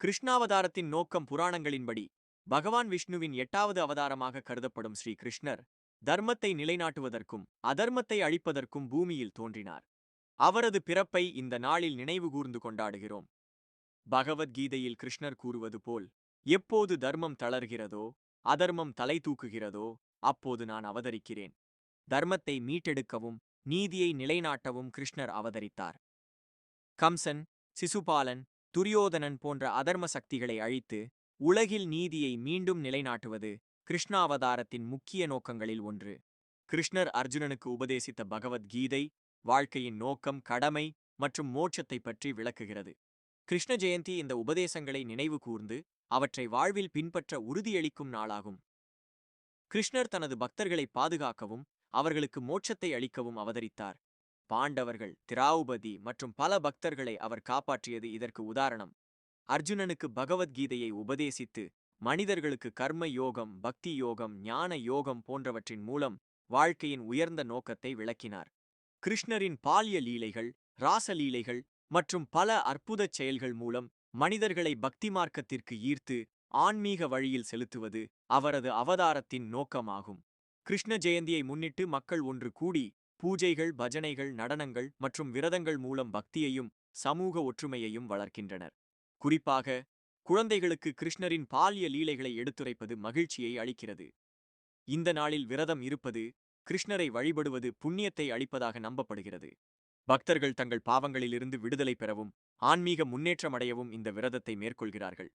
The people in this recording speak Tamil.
கிருஷ்ணாவதாரத்தின் நோக்கம் புராணங்களின்படி பகவான் விஷ்ணுவின் எட்டாவது அவதாரமாக கருதப்படும் ஸ்ரீ கிருஷ்ணர் தர்மத்தை நிலைநாட்டுவதற்கும் அதர்மத்தை அழிப்பதற்கும் பூமியில் தோன்றினார். அவரது பிறப்பை இந்த நாளில் நினைவுகூர்ந்து கொண்டாடுகிறோம். பகவத்கீதையில் கிருஷ்ணர் கூறுவது போல் எப்போது தர்மம் தளர்கிறதோ அதர்மம் தலை தூக்குகிறதோ அப்போது நான் அவதரிக்கிறேன். தர்மத்தை மீட்டெடுக்கவும் நீதியை நிலைநாட்டவும் கிருஷ்ணர் அவதரித்தார். கம்சன் சிசுபாலன் துரியோதனன் போன்ற அதர்ம சக்திகளை அழித்து உலகில் நீதியை மீண்டும் நிலைநாட்டுவது கிருஷ்ணாவதாரத்தின் முக்கிய நோக்கங்களில் ஒன்று. கிருஷ்ணர் அர்ஜுனனுக்கு உபதேசித்த பகவத்கீதை வாழ்க்கையின் நோக்கம் கடமை மற்றும் மோட்சத்தை பற்றி விளக்குகிறது. கிருஷ்ண ஜெயந்தி இந்த உபதேசங்களை நினைவு கூர்ந்து அவற்றை வாழ்வில் பின்பற்ற உறுதியளிக்கும் நாளாகும். கிருஷ்ணர் தனது பக்தர்களை பாதுகாக்கவும் அவர்களுக்கு மோட்சத்தை அளிக்கவும் அவதரித்தார். பாண்டவர்கள் திராவுபதி மற்றும் பல பக்தர்களை அவர் காப்பாற்றியது இதற்கு உதாரணம். அர்ஜுனனுக்கு பகவத்கீதையை உபதேசித்து மனிதர்களுக்கு கர்ம யோகம் பக்தி யோகம் ஞான யோகம் போன்றவற்றின் மூலம் வாழ்க்கையின் உயர்ந்த நோக்கத்தை விளக்கினார். கிருஷ்ணரின் பால்ய லீலைகள் ராசலீலைகள் மற்றும் பல அற்புதச் செயல்கள் மூலம் மனிதர்களை பக்தி மார்க்கத்திற்கு ஈர்த்து ஆன்மீக வழியில் செலுத்துவது அவரது அவதாரத்தின் நோக்கமாகும். கிருஷ்ண ஜெயந்தியை முன்னிட்டு மக்கள் ஒன்று கூடி பூஜைகள் பஜனைகள் நடனங்கள் மற்றும் விரதங்கள் மூலம் பக்தியையும் சமூக ஒற்றுமையையும் வளர்க்கின்றனர். குறிப்பாக குழந்தைகளுக்கு கிருஷ்ணரின் பால்ய லீலைகளை எடுத்துரைப்பது மகிழ்ச்சியை அளிக்கிறது. இந்த நாளில் விரதம் இருப்பது கிருஷ்ணரை வழிபடுவது புண்ணியத்தை அளிப்பதாக நம்பப்படுகிறது. பக்தர்கள் தங்கள் பாவங்களிலிருந்து விடுதலை பெறவும் ஆன்மீக முன்னேற்றமடையவும் இந்த விரதத்தை மேற்கொள்கிறார்கள்.